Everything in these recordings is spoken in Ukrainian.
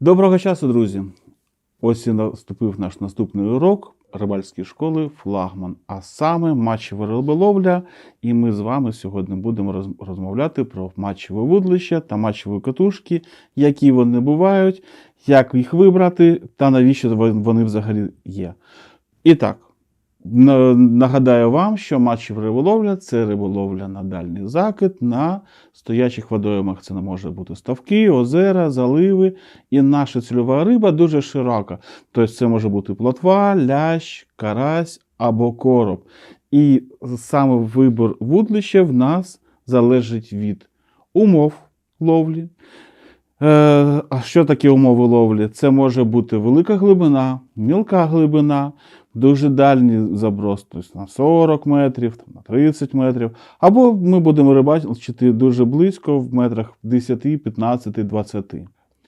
Доброго часу, друзі! Ось і наступив наш наступний урок рибальської школи Флагман, а саме матчева риболовля. І ми з вами сьогодні будемо розмовляти про матчеве вудлище та матчеві катушки, які вони бувають, як їх вибрати та навіщо вони взагалі є. І так, нагадаю вам, що матчева риболовля це риболовля на дальній закид на стоячих водоймах. Це може бути ставки, озера, заливи. І наша цільова риба дуже широка. Тобто це може бути плотва, лящ, карась або короб. І саме вибір вудлища в нас залежить від умов ловлі. Е, а що таке умови ловлі? Це може бути велика глибина, мілка глибина, дуже дальній заброс, тобто на 40 метрів, там, на 30 метрів. Або ми будемо рибачити дуже близько в метрах 10, 15, 20.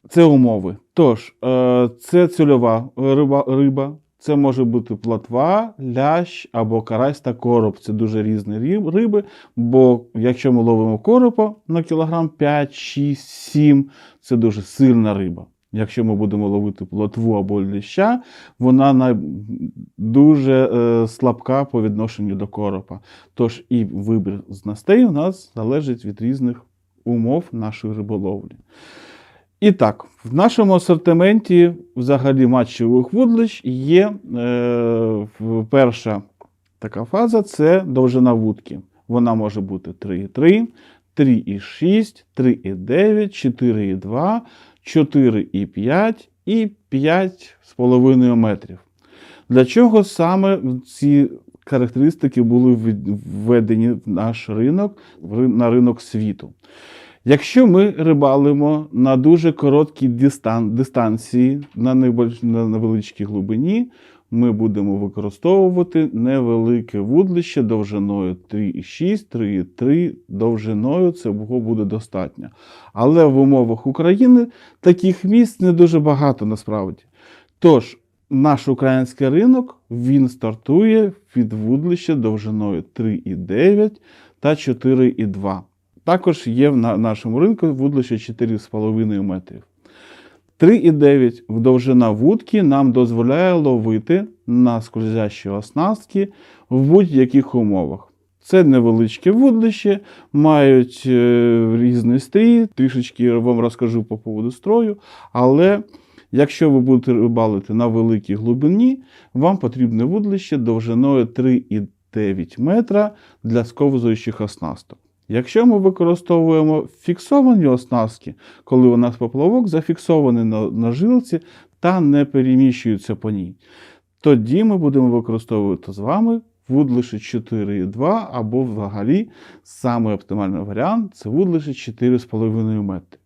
Це умови. Тож, е, це цільова риба, риба. Це може бути платва, лящ або карась та короб. Це дуже різні риби. Бо якщо ми ловимо коропа на кілограм 5, 6, 7, це дуже сильна риба. Якщо ми будемо ловити плотву або ляща, вона дуже е, слабка по відношенню до коропа. Тож і вибір знастей у нас залежить від різних умов нашої риболовлі. І так, в нашому асортименті взагалі матчевих вудлищ є е, перша така фаза це довжина вудки. Вона може бути 3,3, 3,6, 3,9, 4,2, 4,5 і 5,5 метрів. Для чого саме ці характеристики були введені в наш ринок, на ринок світу? Якщо ми рибалимо на дуже короткій дистан, дистанції, на невеличкій глибині, ми будемо використовувати невелике вудлище довжиною 3,6, 3,3 довжиною цього буде достатньо. Але в умовах України таких місць не дуже багато насправді. Тож, наш український ринок він стартує від вудлища довжиною 3,9 та 4,2. Також є на- нашому ринку вудлище 4,5 метрів. 3,9 в довжина вудки нам дозволяє ловити на скользящі оснастки в будь-яких умовах. Це невеличке вудлище, мають е, різний стрій, трішечки вам розкажу по поводу строю, але якщо ви будете рибалити на великій глибині, вам потрібне вудлище довжиною 3,9 метра для сковзуючих оснасток. Якщо ми використовуємо фіксовані оснастки, коли у нас поплавок зафіксований на, на жилці та не переміщується по ній, тоді ми будемо використовувати з вами вудлище 4,2 або взагалі самий оптимальний варіант це вудлище 4,5 метри.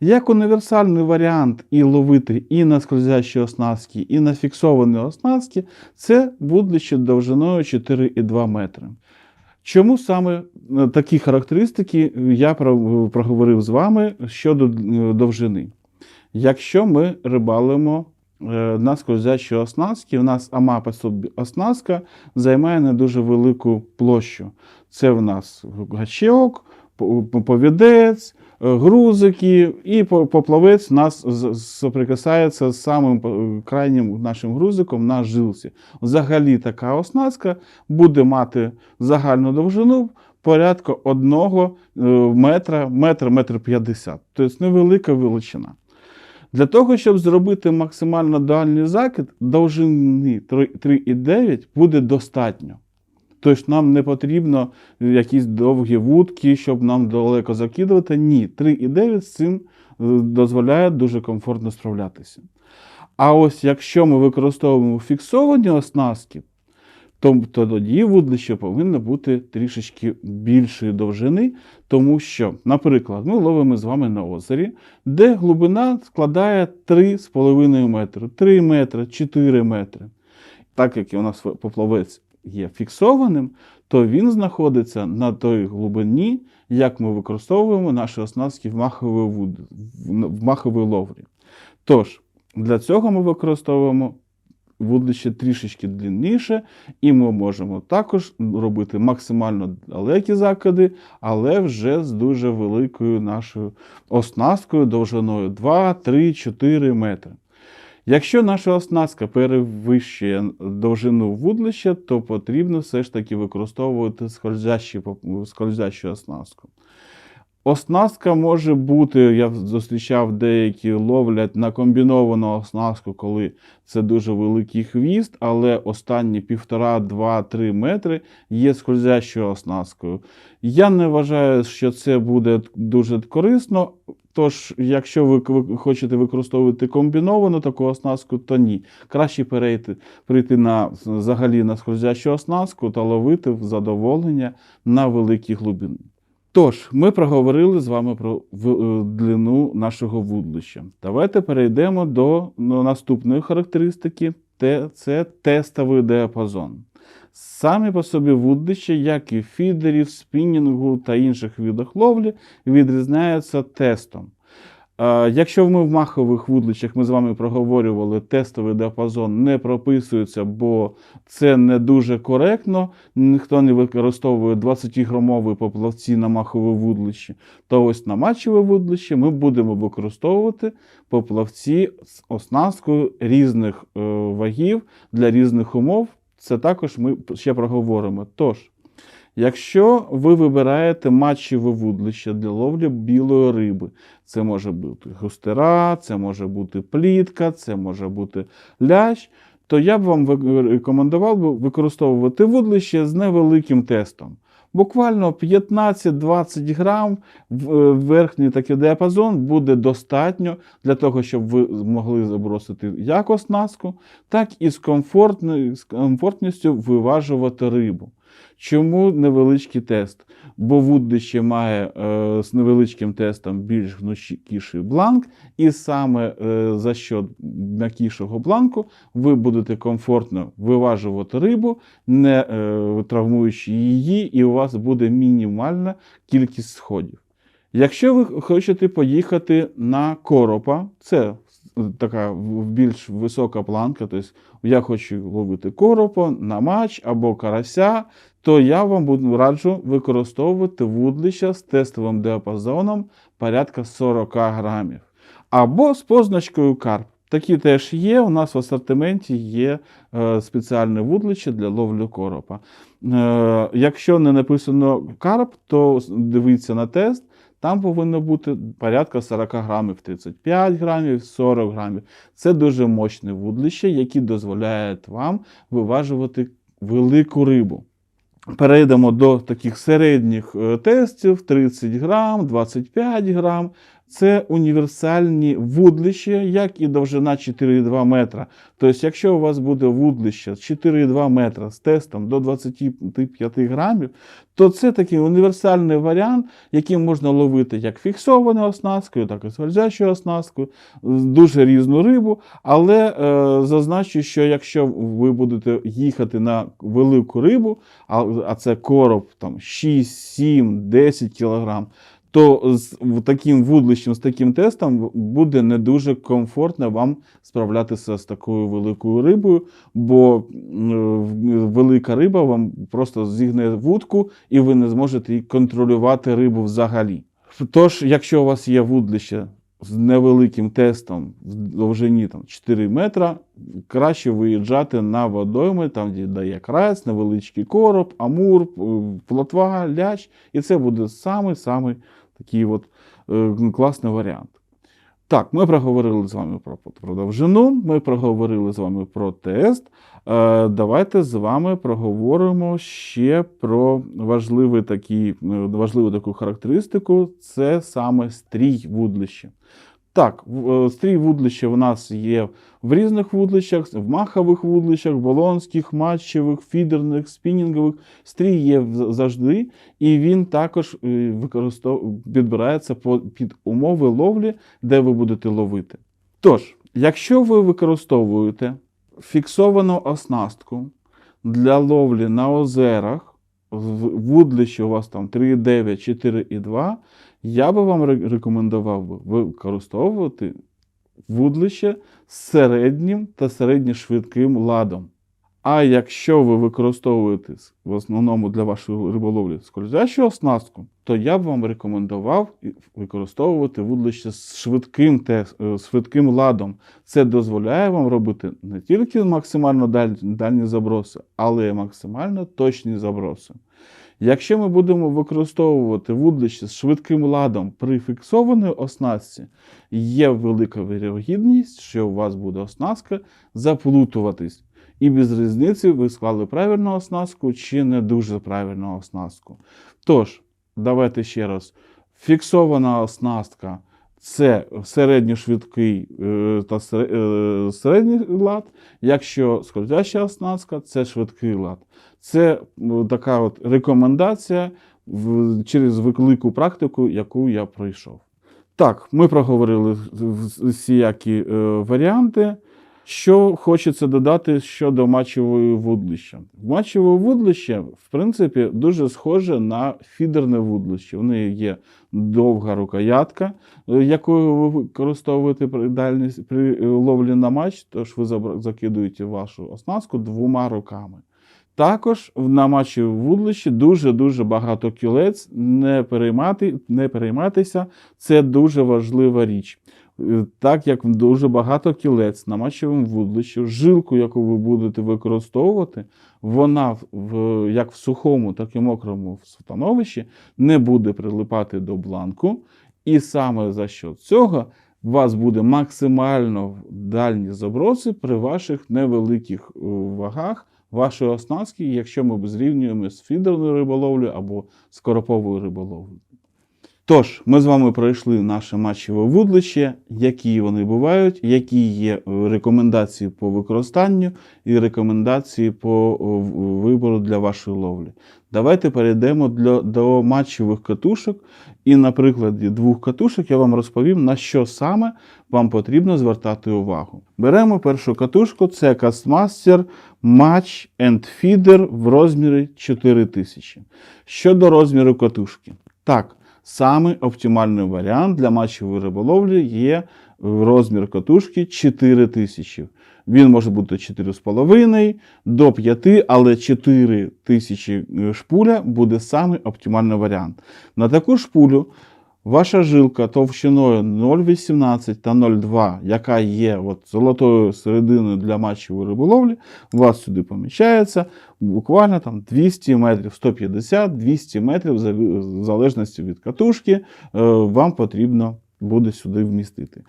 Як універсальний варіант і ловити і на скользящі оснастки, і на фіксовані оснастки, це вудлище довжиною 4,2 метри. Чому саме е, такі характеристики я проговорив з вами щодо е, довжини? Якщо ми рибалимо е, на скользячій оснастці, у нас собі оснастка займає не дуже велику площу. Це в нас гачок, повідець, е, грузики, і поплавець нас соприкасається з самим е, крайнім нашим грузиком на жилці. Взагалі така оснастка буде мати загальну довжину порядку одного е, метра, метр, метр п'ятдесят. Тобто невелика величина. Для того, щоб зробити максимально дальній закид, довжини 3 3,9 буде достатньо. Тобто нам не потрібно якісь довгі вудки, щоб нам далеко закидувати. Ні, 3,9 з цим е, дозволяє дуже комфортно справлятися. А ось якщо ми використовуємо фіксовані оснастки, то, то тоді вудлище повинно бути трішечки більшої довжини, тому що, наприклад, ми ловимо з вами на озері, де глибина складає 3,5 метри, 3 метри, 4 метри. Так як у нас поплавець є фіксованим, то він знаходиться на той глибині, як ми використовуємо наші оснастки в маховій, в маховій ловлі. Тож, для цього ми використовуємо вудлище трішечки длинніше, і ми можемо також робити максимально далекі закиди, але вже з дуже великою нашою оснасткою довжиною 2, 3, 4 метри. Якщо наша оснастка перевищує довжину вудлища, то потрібно все ж таки використовувати скользящу, оснастку. Оснастка може бути, я зустрічав деякі ловлять на комбіновану оснастку, коли це дуже великий хвіст, але останні півтора, два-три метри є скользящою оснасткою. Я не вважаю, що це буде дуже корисно. Тож, якщо ви хочете використовувати комбіновану таку оснастку, то ні. Краще перейти, прийти на взагалі на скользящу оснастку та ловити в задоволення на великій глибині. Тож, ми проговорили з вами про е, длину нашого вудлища. Давайте перейдемо до ну, наступної характеристики. Те- Це тестовий діапазон. Самі по собі вудлища, як і фідерів, спінінгу та інших видах ловлі, відрізняються тестом. Якщо ми в махових вудлищах ми з вами проговорювали, тестовий діапазон не прописується, бо це не дуже коректно. Ніхто не використовує 20-грамові поплавці на махове вудлище. То ось на матчеве вудлище ми будемо використовувати поплавці з оснасткою різних е, вагів для різних умов. Це також ми ще проговоримо. Тож, Якщо ви вибираєте матчеве вудлище для ловлі білої риби, це може бути густера, це може бути плітка, це може бути лящ, то я б вам рекомендував використовувати вудлище з невеликим тестом. Буквально 15-20 грам е, верхній такий діапазон буде достатньо для того, щоб ви змогли забросити як оснастку, так і з комфортністю виважувати рибу. Чому невеличкий тест? Бо вудлище має е, з невеличким тестом більш гнучкіший бланк, і саме е, за що м'якішого бланку ви будете комфортно виважувати рибу, не е, травмуючи її, і у вас буде мінімальна кількість сходів. Якщо ви хочете поїхати на коропа, це така більш висока планка, тобто я хочу ловити коропа на матч або карася, то я вам раджу використовувати вудлища з тестовим діапазоном порядка 40 грамів. Або з позначкою карп. Такі теж є. У нас в асортименті є е, спеціальне вудлище для ловлі коропа. Е, якщо не написано карп, то дивіться на тест. Там повинно бути порядка 40 грамів, 35 грамів, 40 грамів. Це дуже мощне вудлище, яке дозволяє вам виважувати велику рибу. Перейдемо до таких середніх е, тестів: 30 грам, 25 грам. Це універсальні вудлища, як і довжина 4,2 метра. Тобто, якщо у вас буде вудлище 4,2 метра з тестом до 25 грамів, то це такий універсальний варіант, яким можна ловити як фіксованою оснасткою, так і скользячою оснасткою, дуже різну рибу. Але е, зазначу, що якщо ви будете їхати на велику рибу, а, а це короб там 6, 7, 10 кілограм, то з таким вудлищем, з таким тестом буде не дуже комфортно вам справлятися з такою великою рибою, бо велика риба вам просто зігне вудку, і ви не зможете контролювати рибу взагалі. Тож, якщо у вас є вудлище з невеликим тестом в довжині там, 4 метра, краще виїжджати на водойми, там, де дає крайць, невеличкий короб, амур, е, плотва, ляч, і це буде самий-самий такий от, е, класний варіант. Так, ми проговорили з вами про, про довжину, ми проговорили з вами про тест. Е, давайте з вами проговоримо ще про важливий такий, е, важливу таку характеристику це саме стрій вудлища. Так, е, стрій вудлища у нас є в різних вудлищах, в махових вудлищах, болонських, матчевих, фідерних, спінінгових. Стрій є завжди, і він також е, використов... підбирається під умови ловлі, де ви будете ловити. Тож, якщо ви використовуєте фіксовану оснастку для ловлі на озерах, вудлище у вас там 3,9, 4,2, я би вам рекомендував би використовувати вудлище середнім та середньошвидким ладом. А якщо ви використовуєте в основному для вашої риболовлі скользящу оснастку, то я б вам рекомендував використовувати вудлище з швидким, те- е, швидким ладом. Це дозволяє вам робити не тільки максимально даль- дальні заброси, але й максимально точні заброси. Якщо ми будемо використовувати вудлище з швидким ладом при фіксованій оснастці, є велика вірогідність, що у вас буде оснастка заплутуватись. І без різниці ви склали правильну оснастку чи не дуже правильну оснастку. Тож, давайте ще раз. Фіксована оснастка це середньошвидкий е, та е, середній лад. Якщо скользяща оснастка, це швидкий лад. Це така от рекомендація через велику практику, яку я пройшов. Так, ми проговорили всіякі е, варіанти. Що хочеться додати щодо мачевої вудлища? Мачеве вудлище, в принципі, дуже схоже на фідерне вудлище. У неї є довга рукоятка, е, якою ви використовуєте при, дальність, при ловлі на мач, тож ви закидуєте вашу оснастку двома руками. Також на матчі в вудлищі дуже-дуже багато кілець. Не, переймати, не перейматися, це дуже важлива річ. Так як дуже багато кілець на матчевому вудлищі, жилку, яку ви будете використовувати, вона в- в, як в сухому, так і мокрому становищі не буде прилипати до бланку. І саме за що цього у вас буде максимально дальні заброси при ваших невеликих е, вагах вашої оснастки, якщо ми зрівнюємо з фідерною риболовлею або з короповою риболовлею. Тож, ми з вами пройшли наше матчеве вудлище, які вони бувають, які є е, рекомендації по використанню і рекомендації по е, вибору для вашої ловлі. Давайте перейдемо для, до матчевих катушок. І на прикладі двох катушок я вам розповім, на що саме вам потрібно звертати увагу. Беремо першу катушку, це Castmaster Match and Feeder в розмірі 4000. Щодо розміру катушки. Так, Саме оптимальний варіант для матчевої риболовлі є розмір катушки 4 тисячі. Він може бути 4,5 до 5, але 4 тисячі шпуля буде саме оптимальний варіант. На таку шпулю ваша жилка товщиною 0,18 та 0,2, яка є от золотою серединою для матчевої риболовлі, у вас сюди поміщається буквально там 200 метрів, 150-200 метрів, в залежності від катушки, е, вам потрібно буде сюди вмістити.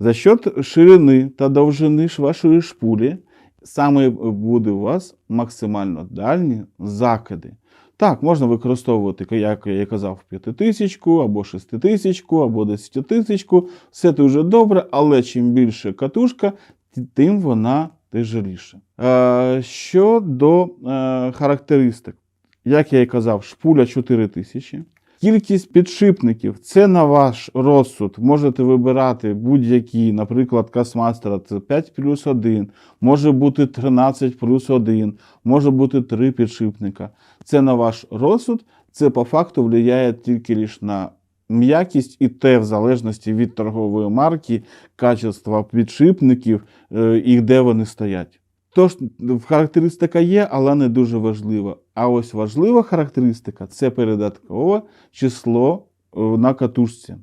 За счет ширини та довжини вашої шпулі, саме буде у вас максимально дальні закиди. Так, можна використовувати, як я казав, 5000 або 6000, або 10000. Все дуже добре, але чим більше катушка, тим вона тяжеліше. Щодо е, характеристик, як я і казав, шпуля 4000. Кількість підшипників це на ваш розсуд. Можете вибирати будь-які, наприклад, Касмастера це 5 плюс 1, може бути 13 плюс 1, може бути 3 підшипника. Це на ваш розсуд, це по факту впливає тільки лише на м'якість і те в залежності від торгової марки, качества підшипників е, і де вони стоять. Тож характеристика є, але не дуже важлива. А ось важлива характеристика це передаткове число е, на катушці.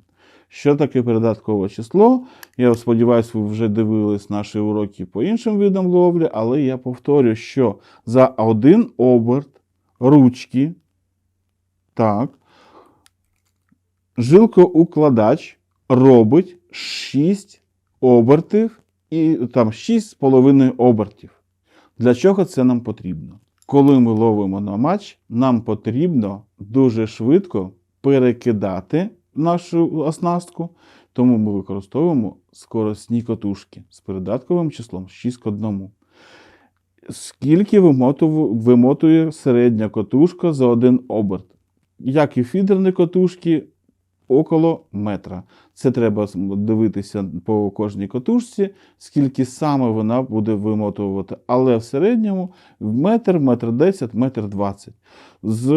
Що таке передаткове число? Я сподіваюся, ви вже дивились наші уроки по іншим видам ловлі, але я повторю, що за один оберт ручки, так, жилкоукладач робить 6 обертів і там 6,5 обертів. Для чого це нам потрібно? Коли ми ловимо на матч, нам потрібно дуже швидко перекидати нашу оснастку, тому ми використовуємо скоростні катушки з передатковим числом 6 к 1. Скільки вимотує середня катушка за один оберт? Як і фідерні катушки, около метра. Це треба дивитися по кожній катушці, скільки саме вона буде вимотувати. Але в середньому метр, метр 10, метр 20. З,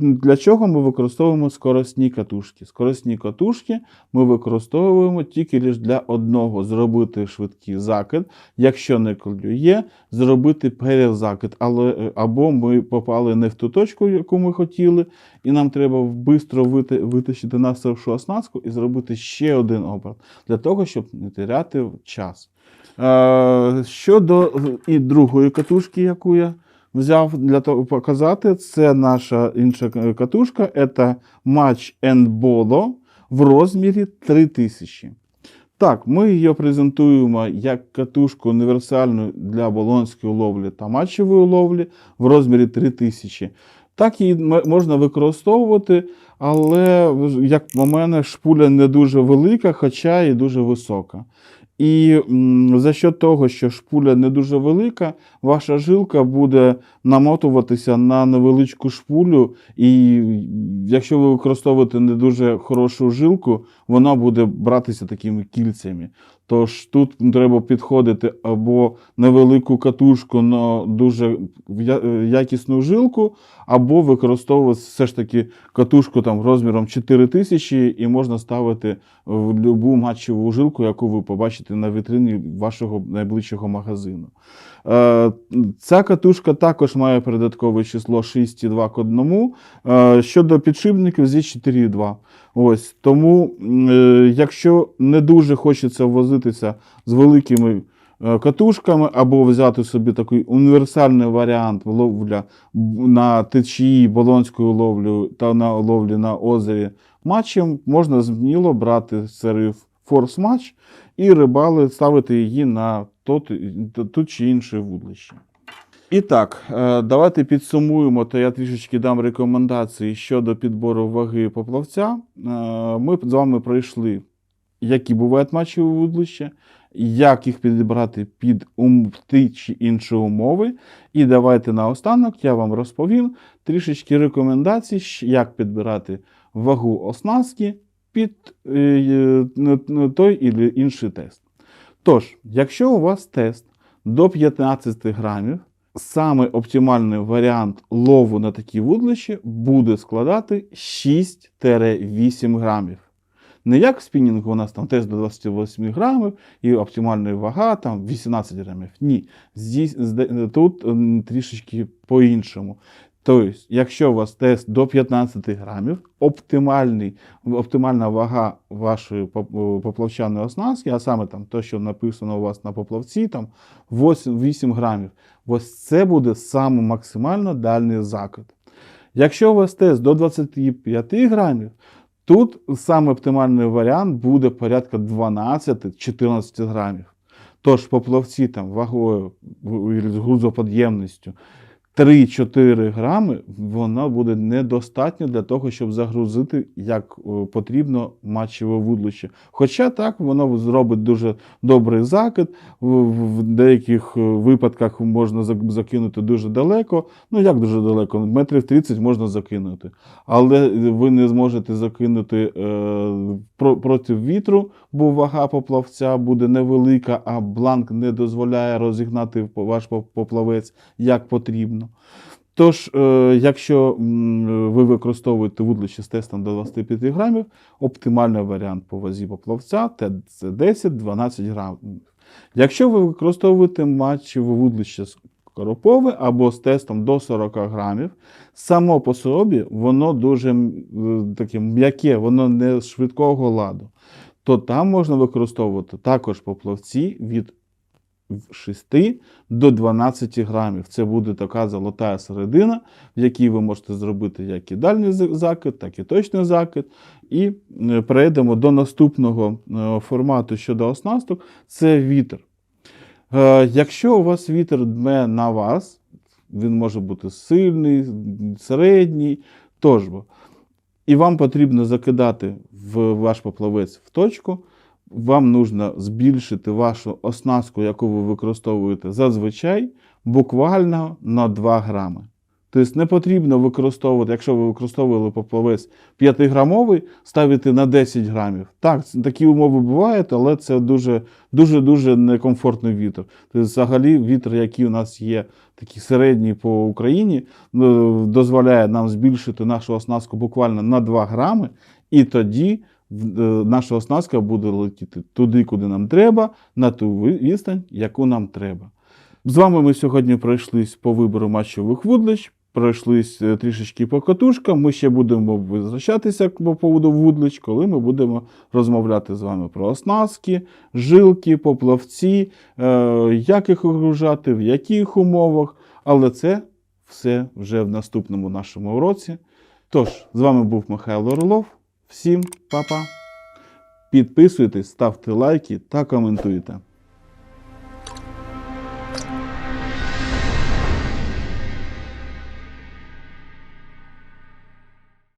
для чого ми використовуємо скоростні катушки? Скоростні катушки ми використовуємо тільки лише для одного зробити швидкий закид. Якщо не клює, зробити перезакид. Але, е, або ми попали не в ту точку, яку ми хотіли, і нам треба швидко витащити нашу оснастку і зробити ще один оберт для того, щоб не теряти час. Е, щодо е, і другої катушки, яку я взяв для того показати, це наша інша катушка, це Match Bolo в розмірі 3000. Так, ми її презентуємо як катушку універсальну для болонської ловлі та матчевої ловлі в розмірі 3000. Так її можна використовувати, але, як на мене, шпуля не дуже велика, хоча і дуже висока. І за що того, що шпуля не дуже велика, ваша жилка буде намотуватися на невеличку шпулю, і якщо ви використовуєте не дуже хорошу жилку, вона буде братися такими кільцями. Тож тут треба підходити або невелику катушку на дуже якісну жилку, або використовувати все ж таки катушку там розміром 4000 і можна ставити в будь-яку матчеву жилку, яку ви побачите на вітрині вашого найближчого магазину. Е, Ця катушка також має передаткове число 6,2 к 1. Е, Щодо підшипників, зі 4,2. Ось тому, е, якщо не дуже хочеться возитися з великими е, катушками, або взяти собі такий універсальний варіант ловля на течії болонською ловлею та на ловлі на озері матчем, можна зміло брати Force Match і рибали ставити її на тут чи інше вудлище. І так, е, давайте підсумуємо, то я трішечки дам рекомендації щодо підбору ваги поплавця. Е, Ми з вами пройшли, які бувають матчі у вудлище, як їх підібрати під ті чи інші умови. І давайте наостанок я вам розповім трішечки рекомендацій, як підбирати вагу оснастки під е, е, той і інший тест. Тож, якщо у вас тест до 15 грамів, саме оптимальний варіант лову на такі вудлищі буде складати 6-8 грамів. Не як в спінінгу у нас там тест до 28 грамів і оптимальна вага там 18 грамів. Ні. Здесь, тут трішечки по-іншому. Тобто, якщо у вас тест до 15 грамів, оптимальний, оптимальна вага вашої поплавчаної оснастки, а саме там те, що написано у вас на поплавці, там 8, 8 грамів, ось це буде саме максимально дальній закид. Якщо у вас тест до 25 грамів, тут саме оптимальний варіант буде порядка 12-14 грамів. Тож поплавці там вагою з грузоподємністю 3-4 грами, воно буде недостатньо для того, щоб загрузити як е, потрібно матчеве вудлище. Хоча так, воно зробить дуже добрий закид. В, деяких е, випадках можна закинути дуже далеко. Ну як дуже далеко? Метрів 30 можна закинути. Але ви не зможете закинути е, про, проти вітру, бо вага поплавця буде невелика, а бланк не дозволяє розігнати ваш поплавець як потрібно. Тож, е, якщо ви використовуєте вудлище з тестом до 25 грамів, оптимальний варіант по вазі поплавця це 10-12 грамів. Якщо ви використовуєте матчеве вудлище з коропове або з тестом до 40 грамів, само по собі воно дуже таке м'яке, воно не швидкого ладу, то там можна використовувати також поплавці від 6 до 12 грамів. Це буде така золота середина, в якій ви можете зробити як і дальній закид, так і точний закид. І е, перейдемо до наступного е, формату щодо оснасток це вітер. Е, Якщо у вас вітер дме на вас, він може бути сильний, середній, тож. І вам потрібно закидати в ваш поплавець в точку, вам потрібно збільшити вашу оснастку, яку ви використовуєте зазвичай, буквально на 2 грами. Тобто не потрібно використовувати, якщо ви використовували поплавець 5-грамовий, ставити на 10 грамів. Так, такі умови бувають, але це дуже дуже дуже некомфортний вітер. Тобто, взагалі, вітер, який у нас є, такий середній по Україні, ну, дозволяє нам збільшити нашу оснастку буквально на 2 грами, і тоді наша оснастка буде летіти туди, куди нам треба, на ту відстань, яку нам треба. З вами ми сьогодні пройшлись по вибору матчових вудлищ, пройшлись е, трішечки по катушкам. Ми ще будемо возвращатися по поводу вудлищ, коли ми будемо розмовляти з вами про оснастки, жилки, поплавці, е, як їх огружати, в яких умовах. Але це все вже в наступному нашому уроці. Тож, з вами був Михайло Орлов. Всім па-па. Підписуйтесь, ставте лайки та коментуйте.